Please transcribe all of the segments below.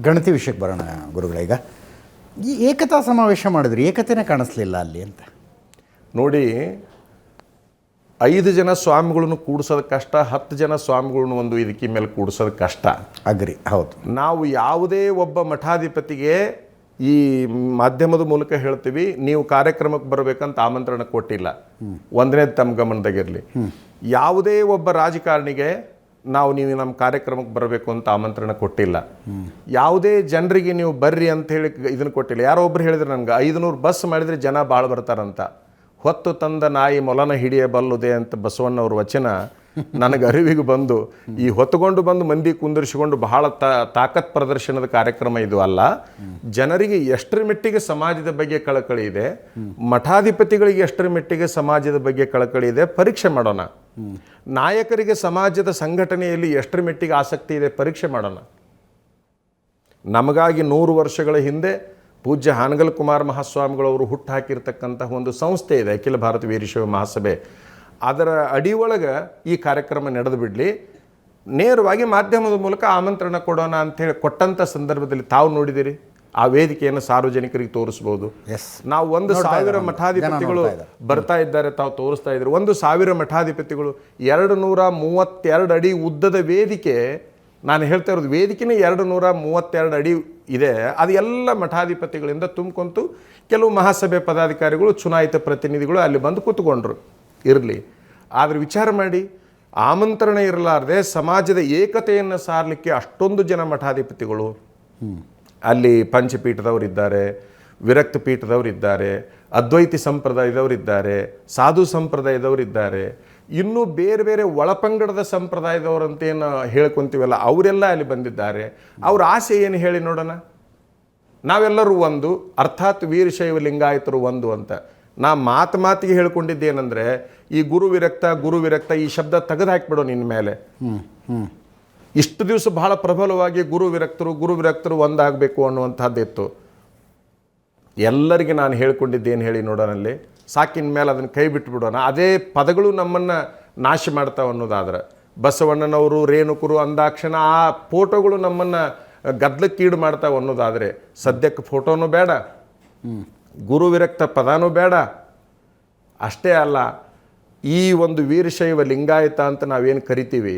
ಗಣತಿ ವಿಷಯಕ್ಕೆ ಬರೋಣ ಗುರುಗಳೇ. ಈಗ ಈ ಏಕತಾ ಸಮಾವೇಶ ಮಾಡಿದ್ರಿ ಏಕತೆನೇ ಕಾಣಿಸ್ಲಿಲ್ಲ ಅಲ್ಲಿ ಅಂತ. ನೋಡಿ ಐದು ಜನ ಸ್ವಾಮಿಗಳನ್ನು ಕೂಡಿಸೋದು ಕಷ್ಟ ಹತ್ತು ಜನ ಸ್ವಾಮಿಗಳನ್ನು ಒಂದು ಇದಕ್ಕೆ ಮೇಲೆ ಕೂಡಿಸೋದು ಕಷ್ಟ. ಅಗ್ರಿ ಹೌದು. ನಾವು ಯಾವುದೇ ಒಬ್ಬ ಮಠಾಧಿಪತಿಗೆ ಈ ಮಾಧ್ಯಮದ ಮೂಲಕ ಹೇಳ್ತೀವಿ ನೀವು ಕಾರ್ಯಕ್ರಮಕ್ಕೆ ಬರಬೇಕಂತ ಆಮಂತ್ರಣ ಕೊಟ್ಟಿಲ್ಲ. ಒಂದನೇ ತಮ್ಮ ಗಮನದಾಗಿರಲಿ. ಯಾವುದೇ ಒಬ್ಬ ರಾಜಕಾರಣಿಗೆ ನಾವು ನೀವು ನಮ್ಮ ಕಾರ್ಯಕ್ರಮಕ್ಕೆ ಬರಬೇಕು ಅಂತ ಆಮಂತ್ರಣ ಕೊಟ್ಟಿಲ್ಲ. ಯಾವುದೇ ಜನರಿಗೆ ನೀವು ಬರ್ರಿ ಅಂತ ಹೇಳಿ ಇದನ್ನು ಕೊಟ್ಟಿಲ್ಲ. ಯಾರೋ ಒಬ್ರು ಹೇಳಿದ್ರೆ ನನಗೆ, ಐದುನೂರು ಬಸ್ ಮಾಡಿದರೆ ಜನ ಭಾಳ ಬರ್ತಾರಂತ. ಹೊತ್ತು ತಂದ ನಾಯಿ ಮೊಲನ ಹಿಡಿಯಬಲ್ಲುದೆ ಅಂತ ಬಸವಣ್ಣವ್ರ ವಚನ ನನಗೆ ಅರಿವಿಗೆ ಬಂದು, ಈ ಹೊತ್ತುಕೊಂಡು ಬಂದು ಮಂದಿ ಕುಂದಿರಿಸಿಕೊಂಡು ಬಹಳ ತಾಕತ್ ಪ್ರದರ್ಶನದ ಕಾರ್ಯಕ್ರಮ ಇದು ಅಲ್ಲ. ಜನರಿಗೆ ಎಷ್ಟರ ಮಟ್ಟಿಗೆ ಸಮಾಜದ ಬಗ್ಗೆ ಕಳಕಳಿ ಇದೆ, ಮಠಾಧಿಪತಿಗಳಿಗೆ ಎಷ್ಟರ ಮಟ್ಟಿಗೆ ಸಮಾಜದ ಬಗ್ಗೆ ಕಳಕಳಿ ಇದೆ, ಪರೀಕ್ಷೆ ಮಾಡೋಣ. ನಾಯಕರಿಗೆ ಸಮಾಜದ ಸಂಘಟನೆಯಲ್ಲಿ ಎಷ್ಟರ ಮಟ್ಟಿಗೆ ಆಸಕ್ತಿ ಇದೆ, ಪರೀಕ್ಷೆ ಮಾಡೋಣ. ನಮಗಾಗಿ ನೂರು ವರ್ಷಗಳ ಹಿಂದೆ ಪೂಜ್ಯ ಹಾನಗಲ್ ಕುಮಾರ್ ಮಹಾಸ್ವಾಮಿಗಳವರು ಹುಟ್ಟು ಹಾಕಿರ್ತಕ್ಕಂತಹ ಒಂದು ಸಂಸ್ಥೆ ಇದೆ, ಅಖಿಲ ಭಾರತ ವೀರಶೈವ ಮಹಾಸಭೆ. ಅದರ ಅಡಿಯೊಳಗೆ ಈ ಕಾರ್ಯಕ್ರಮ ನಡೆದು ಬಿಡಲಿ. ನೇರವಾಗಿ ಮಾಧ್ಯಮದ ಮೂಲಕ ಆಮಂತ್ರಣ ಕೊಡೋಣ ಅಂಥೇಳಿ ಕೊಟ್ಟಂಥ ಸಂದರ್ಭದಲ್ಲಿ ತಾವು ನೋಡಿದಿರಿ? ಆ ವೇದಿಕೆಯನ್ನು ಸಾರ್ವಜನಿಕರಿಗೆ ತೋರಿಸ್ಬೋದು. ಎಸ್ ನಾವು ಒಂದು ಸಾವಿರ ಮಠಾಧಿಪತಿಗಳು ಬರ್ತಾ ಇದ್ದಾರೆ ತಾವು ತೋರಿಸ್ತಾ ಇದ್ರು. ಒಂದು ಸಾವಿರ ಮಠಾಧಿಪತಿಗಳು ಎರಡು ನೂರ ಮೂವತ್ತೆರಡು ಅಡಿ ಉದ್ದದ ವೇದಿಕೆ ನಾನು ಹೇಳ್ತಾ ಇರೋದು ವೇದಿಕೆನೇ ಎರಡು ನೂರ ಮೂವತ್ತೆರಡು ಅಡಿ ಇದೆ. ಅದು ಎಲ್ಲ ಮಠಾಧಿಪತಿಗಳಿಂದ ತುಂಬ್ಕೊಂತು ಕೆಲವು ಮಹಾಸಭೆ ಪದಾಧಿಕಾರಿಗಳು ಚುನಾಯಿತ ಪ್ರತಿನಿಧಿಗಳು ಅಲ್ಲಿ ಬಂದು ಕೂತ್ಕೊಂಡ್ರು. ಇರಲಿ. ಆದರೆ ವಿಚಾರ ಮಾಡಿ, ಆಮಂತ್ರಣ ಇರಲಾರದೆ ಸಮಾಜದ ಏಕತೆಯನ್ನು ಸಾರಲಿಕ್ಕೆ ಅಷ್ಟೊಂದು ಜನ ಮಠಾಧಿಪತಿಗಳು. ಅಲ್ಲಿ ಪಂಚಪೀಠದವರಿದ್ದಾರೆ, ವಿರಕ್ತ ಪೀಠದವರಿದ್ದಾರೆ, ಅದ್ವೈತಿ ಸಂಪ್ರದಾಯದವರಿದ್ದಾರೆ, ಸಾಧು ಸಂಪ್ರದಾಯದವರಿದ್ದಾರೆ. ಇನ್ನೂ ಬೇರೆ ಬೇರೆ ಒಳಪಂಗಡದ ಸಂಪ್ರದಾಯದವರಂತೇನು ಹೇಳ್ಕೊಂತೀವಲ್ಲ, ಅವರೆಲ್ಲ ಅಲ್ಲಿ ಬಂದಿದ್ದಾರೆ. ಅವ್ರ ಆಸೆ ಏನು ಹೇಳಿ ನೋಡೋಣ? ನಾವೆಲ್ಲರೂ ಒಂದು, ಅರ್ಥಾತ್ ವೀರಶೈವ ಲಿಂಗಾಯತರು ಒಂದು ಅಂತ. ನಾ ಮಾತು ಮಾತಿಗೆ ಹೇಳ್ಕೊಂಡಿದ್ದೇನೆಂದರೆ ಈ ಗುರು ವಿರಕ್ತ ಗುರು ವಿರಕ್ತ ಈ ಶಬ್ದ ತೆಗೆದು ಹಾಕಿಬಿಡೋ ನಿನ್ನ ಮೇಲೆ. ಇಷ್ಟು ದಿವಸ ಬಹಳ ಪ್ರಬಲವಾಗಿ ಗುರು ವಿರಕ್ತರು ಗುರು ವಿರಕ್ತರು ಒಂದಾಗಬೇಕು ಅನ್ನುವಂಥದ್ದಿತ್ತು ಎಲ್ಲರಿಗೆ ನಾನು ಹೇಳ್ಕೊಂಡಿದ್ದೇನು ಹೇಳಿ ನೋಡೋನಲ್ಲಿ ಸಾಕಿನ ಮೇಲೆ ಅದನ್ನು ಕೈ ಬಿಟ್ಬಿಡೋಣ. ಅದೇ ಪದಗಳು ನಮ್ಮನ್ನು ನಾಶ ಮಾಡ್ತಾವೆ ಅನ್ನೋದಾದ್ರೆ. ಬಸವಣ್ಣನವರು ರೇಣುಕರು ಅಂದಾಕ್ಷಣ ಆ ಫೋಟೋಗಳು ನಮ್ಮನ್ನು ಗದ್ದಲಕ್ಕೀಡು ಮಾಡ್ತಾವೆ ಅನ್ನೋದಾದರೆ ಸದ್ಯಕ್ಕೆ ಫೋಟೋನೂ ಬೇಡ. ಗುರು ವಿರಕ್ತ ಪದಾನೂ ಬೇಡ. ಅಷ್ಟೇ ಅಲ್ಲ, ಈ ಒಂದು ವೀರಶೈವ ಲಿಂಗಾಯತ ಅಂತ ನಾವೇನು ಕರಿತೀವಿ,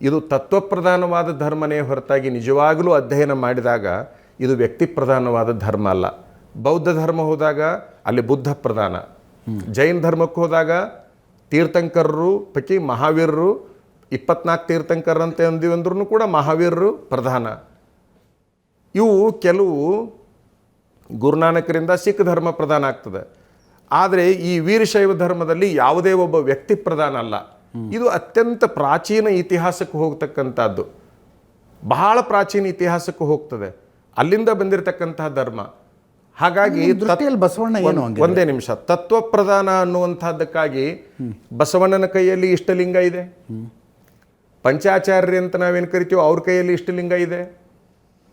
ಇದು ತತ್ವಪ್ರಧಾನವಾದ ಧರ್ಮನೇ ಹೊರತಾಗಿ ನಿಜವಾಗಲೂ ಅಧ್ಯಯನ ಮಾಡಿದಾಗ ಇದು ವ್ಯಕ್ತಿ ಪ್ರಧಾನವಾದ ಧರ್ಮ ಅಲ್ಲ. ಬೌದ್ಧ ಧರ್ಮ ಹೋದಾಗ ಅಲ್ಲಿ ಬುದ್ಧ ಪ್ರಧಾನ. ಜೈನ ಧರ್ಮಕ್ಕೆ ಹೋದಾಗ ತೀರ್ಥಂಕರರು, ಪೈಕಿ ಮಹಾವೀರರು, ಇಪ್ಪತ್ನಾಲ್ಕು ತೀರ್ಥಂಕರಂತೆ ಅಂದಿವಿ ಅಂದ್ರೂ ಕೂಡ ಮಹಾವೀರರು ಪ್ರಧಾನ. ಇವು ಕೆಲವು ಗುರುನಾನಕರಿಂದ ಸಿಖ್ ಧರ್ಮ ಪ್ರಧಾನ ಆಗ್ತದೆ. ಆದರೆ ಈ ವೀರಶೈವ ಧರ್ಮದಲ್ಲಿ ಯಾವುದೇ ಒಬ್ಬ ವ್ಯಕ್ತಿ ಪ್ರಧಾನ ಅಲ್ಲ. ಇದು ಅತ್ಯಂತ ಪ್ರಾಚೀನ ಇತಿಹಾಸಕ್ಕೆ ಹೋಗ್ತಕ್ಕಂಥದ್ದು. ಬಹಳ ಪ್ರಾಚೀನ ಇತಿಹಾಸಕ್ಕೆ ಹೋಗ್ತದೆ. ಅಲ್ಲಿಂದ ಬಂದಿರತಕ್ಕಂತಹ ಧರ್ಮ. ಹಾಗಾಗಿ ಬಸವಣ್ಣ ಏನು ಒಂದೇ ನಿಮಿಷ. ತತ್ವ ಪ್ರಧಾನ ಅನ್ನುವಂಥದ್ದಕ್ಕಾಗಿ ಬಸವಣ್ಣನ ಕೈಯಲ್ಲಿ ಇಷ್ಟಲಿಂಗ ಇದೆ. ಪಂಚಾಚಾರ್ಯ ಅಂತ ನಾವೇನು ಕರಿತೀವೋ ಅವ್ರ ಕೈಯಲ್ಲಿ ಇಷ್ಟಲಿಂಗ ಇದೆ.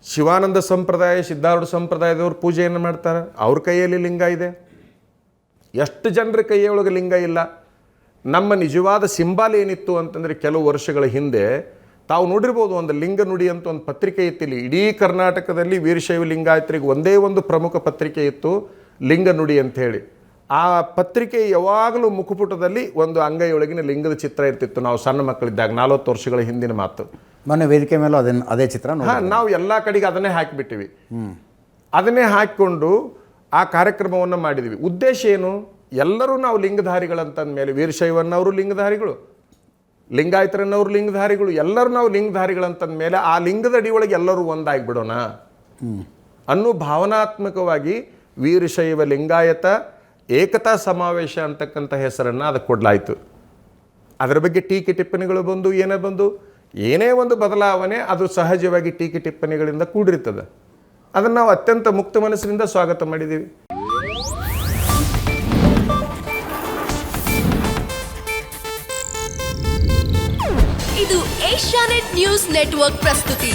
ಶಿವಾನಂದ ಸಂಪ್ರದಾಯ, ಸಿದ್ಧಾರೂಢ ಸಂಪ್ರದಾಯದವ್ರು ಪೂಜೆಯನ್ನು ಮಾಡ್ತಾರೆ. ಅವ್ರ ಕೈಯಲ್ಲಿ ಲಿಂಗ ಇದೆ. ಎಷ್ಟು ಜನರ ಕೈಯೊಳಗೆ ಲಿಂಗ ಇಲ್ಲ. ನಮ್ಮ ನಿಜವಾದ ಸಿಂಬಾಲ್ ಏನಿತ್ತು ಅಂತಂದರೆ ಕೆಲವು ವರ್ಷಗಳ ಹಿಂದೆ ತಾವು ನೋಡಿರ್ಬೋದು ಒಂದು ಲಿಂಗ ನುಡಿ ಅಂತ ಒಂದು ಪತ್ರಿಕೆ ಇತ್ತಿಲ್ಲಿ. ಇಡೀ ಕರ್ನಾಟಕದಲ್ಲಿ ವೀರಶೈವ ಲಿಂಗಾಯತರಿಗೆ ಒಂದೇ ಒಂದು ಪ್ರಮುಖ ಪತ್ರಿಕೆ ಇತ್ತು, ಲಿಂಗ ನುಡಿ ಅಂಥೇಳಿ ಆ ಪತ್ರಿಕೆ ಯಾವಾಗಲೂ ಮುಖಪುಟದಲ್ಲಿ ಒಂದು ಅಂಗೈಯೊಳಗಿನ ಲಿಂಗದ ಚಿತ್ರ ಇರ್ತಿತ್ತು. ನಾವು ಸಣ್ಣ ಮಕ್ಕಳಿದ್ದಾಗ ನಲವತ್ತು ವರ್ಷಗಳ ಹಿಂದಿನ ಮಾತು. ಮೊನ್ನೆ ವೇದಿಕೆ ಮೇಲೂ ಅದನ್ನು ಅದೇ ಚಿತ್ರ ಹಾಂ ನಾವು ಎಲ್ಲ ಕಡೆಗೆ ಅದನ್ನೇ ಹಾಕಿಬಿಟ್ಟಿವಿ. ಅದನ್ನೇ ಹಾಕಿಕೊಂಡು ಆ ಕಾರ್ಯಕ್ರಮವನ್ನು ಮಾಡಿದ್ವಿ. ಉದ್ದೇಶ ಏನು? ಎಲ್ಲರೂ ನಾವು ಲಿಂಗಧಾರಿಗಳಂತಂದ ಮೇಲೆ ವೀರಶೈವನ್ನವರು ಲಿಂಗಧಾರಿಗಳು ಲಿಂಗಾಯತರನ್ನವರು ಲಿಂಗಧಾರಿಗಳು ಎಲ್ಲರೂ ನಾವು ಲಿಂಗಧಾರಿಗಳಂತಂದ ಮೇಲೆ ಆ ಲಿಂಗದ ಅಡಿಯೊಳಗೆ ಎಲ್ಲರೂ ಒಂದಾಗಿಬಿಡೋಣ. ಅನ್ನೋ ಭಾವನಾತ್ಮಕವಾಗಿ ವೀರಶೈವ ಲಿಂಗಾಯತ ಏಕತಾ ಸಮಾವೇಶ ಅಂತಕ್ಕಂಥ ಹೆಸರನ್ನು ಅದಕ್ಕೆ ಕೊಡಲಾಯಿತು. ಅದರ ಬಗ್ಗೆ ಟೀಕೆ ಟಿಪ್ಪಣಿಗಳು ಬಂದು, ಏನೇ ಬಂದು, ಏನೇ ಒಂದು ಬದಲಾವಣೆ ಅದು ಸಹಜವಾಗಿ ಟೀಕೆ ಟಿಪ್ಪಣಿಗಳಿಂದ ಕೂಡಿರ್ತದೆ. ಅದನ್ನು ನಾವು ಅತ್ಯಂತ ಮುಕ್ತ ಮನಸ್ಸಿನಿಂದ ಸ್ವಾಗತ ಮಾಡಿದ್ದೀವಿ. ಇದು ಏಷ್ಯಾನೆಟ್ ನ್ಯೂಸ್ ನೆಟ್ವರ್ಕ್ ಪ್ರಸ್ತುತಿ.